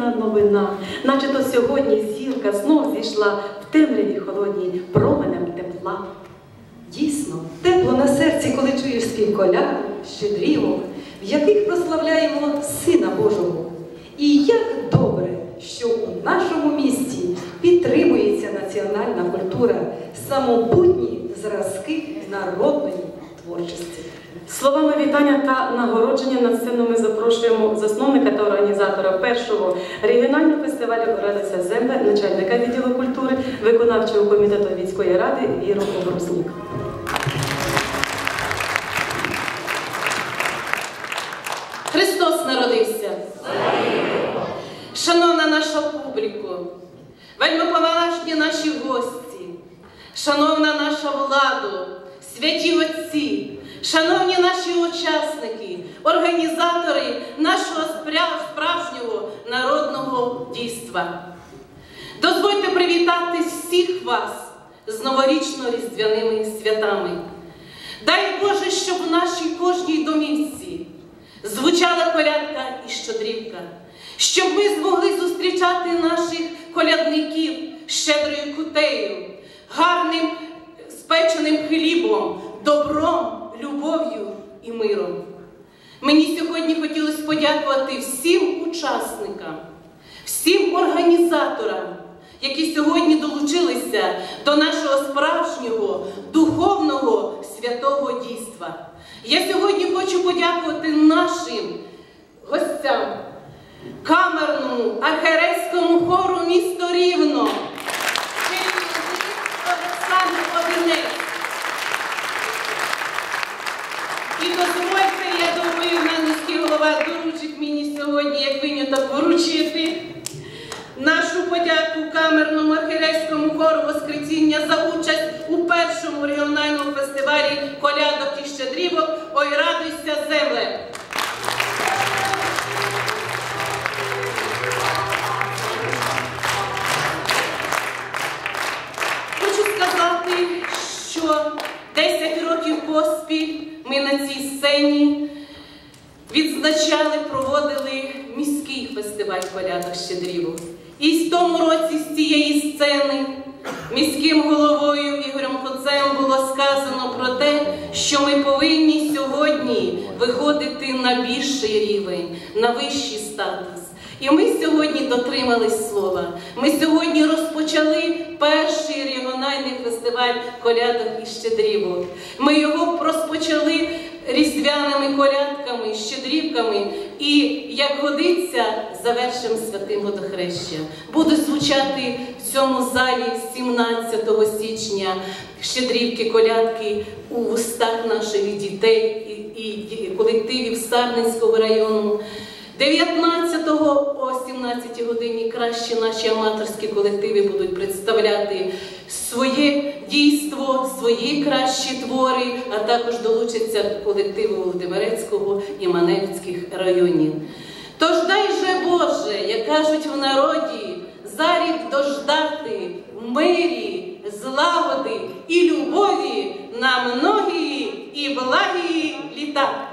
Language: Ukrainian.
приємна новина, наче то сьогодні зірка знов зійшла в темряві холодній променем тепла. Дійсно, тепло на серці, коли чуєш спів щедрівок, в яких прославляємо Сина Божого. І як добре, що у нашому місті підтримується національна культура, самобутні зразки народної творчості. Словами вітання та нагородження на сцену ми запрошуємо засновника та організатора першого регіонального фестивалю Радиться земля, начальника відділу культури, виконавчого комітету міської ради Віру Обруснік. Христос народився. Шановна наша публіку, вельмиповажні наші гості, шановна наша владу, святі отці, шановні наші учасники, організатори нашого справжнього народного дійства. Дозвольте привітати всіх вас з новорічно-різдвяними святами. Дай Боже, щоб в нашій кожній домівці звучала колядка і щедрівка, щоб ми змогли зустрічати наших колядників щедрою кутею, гарним спеченим хлібом, добром, любов'ю і миром. Мені сьогодні хотілося подякувати всім учасникам, всім організаторам, які сьогодні долучилися до нашого справжнього духовного святого дійства. Я сьогодні хочу подякувати нашим гостям, камерному архерейському хору місто Рівно, керівник Олександр Одинець. І дозвольте, я думаю, на міський голова доручить мені сьогодні, як виняток, вручити нашу подяку камерному архірейському хору Воскресіння за участь у першому регіональному фестивалі колядок і щедрівок Ой, радуйся, земле! Хочу сказати, що 10 років поспіль ми на цій сцені відзначали, проводили міський фестиваль колядок щедрівок. І в тому році з цієї сцени міським головою Ігорем Коцем було сказано про те, що ми повинні сьогодні виходити на більший рівень, на вищий статус. І ми сьогодні дотримались слова. Ми сьогодні розпочали перший регіональний фестиваль колядок і щедрівок. Ми його розпочали різдвяними колядками, щедрівками і, як годиться, завершимо святим водохрещем. Буде звучати в цьому залі 17 січня щедрівки, колядки у устах наших дітей і, і колективів Сарненського району. 19-го о 17 годині кращі наші аматорські колективи будуть представляти своє дійство, свої кращі твори, а також долучаться колективи Володимирецького і Маневських районів. Тож дай же Боже, як кажуть в народі, за рік дождати мирі, злагоди і любові на многії і благі літа.